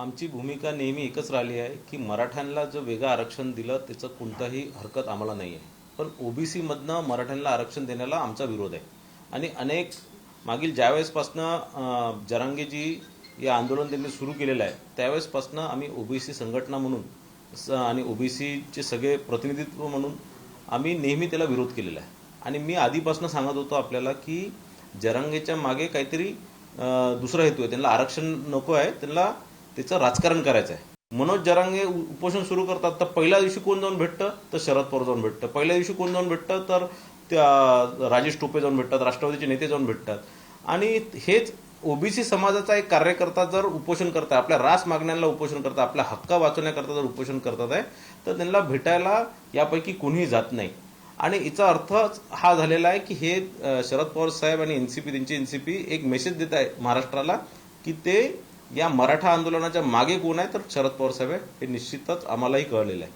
आमची भूमिका नेहमी एकच राहिली आहे की मराठ्यांना जो वेगळं आरक्षण दिलं त्याचं कोणताही हरकत आम्हाला नाही आहे पण ओबीसीमधनं मराठ्यांना आरक्षण देण्याला आमचा विरोध आहे. आणि अनेक मागील ज्यावेळेसपासनं अं, जरांगेजी या आंदोलन त्यांनी सुरू केलेलं आहे त्यावेळेसपासनं आम्ही ओबीसी संघटना म्हणून स- आणि ओबीसीचे सगळे प्रतिनिधित्व म्हणून आम्ही नेहमी त्याला विरोध केलेला आहे. आणि मी आधीपासून सांगत होतो आपल्याला की जरांगेच्या मागे काहीतरी दुसरा हेतू आहे. त्यांना आरक्षण नको आहे त्यांना त्याचं राजकारण करायचं आहे मनोज जरांगे उपोषण सुरू करतात तर पहिल्या दिवशी कोण जाऊन भेटतं? तर शरद पवार जाऊन भेटतं. पहिल्या दिवशी कोण जाऊन भेटतं? तर त्या राजेश टोपे जाऊन भेटतात राष्ट्रवादीचे नेते जाऊन भेटतात. आणि हेच ओबीसी समाजाचा एक कार्यकर्ता जर उपोषण करताय आपल्या रास मागण्यांना उपोषण करता आपल्या हक्क वाचवण्याकरता जर उपोषण करतात आहे तर त्यांना भेटायला यापैकी कोणीही जात नाही. आणि याचा अर्थच हा झालेला आहे की हे शरद पवार साहेब आणि एनसीपी त्यांची एनसीपी एक मेसेज देत आहे महाराष्ट्राला की ते या मराठा आंदोलनाच्या मागे कोण आहे? तर शरद पवार साहेब हे निश्चितच आम्हालाही कळलेलं आहे.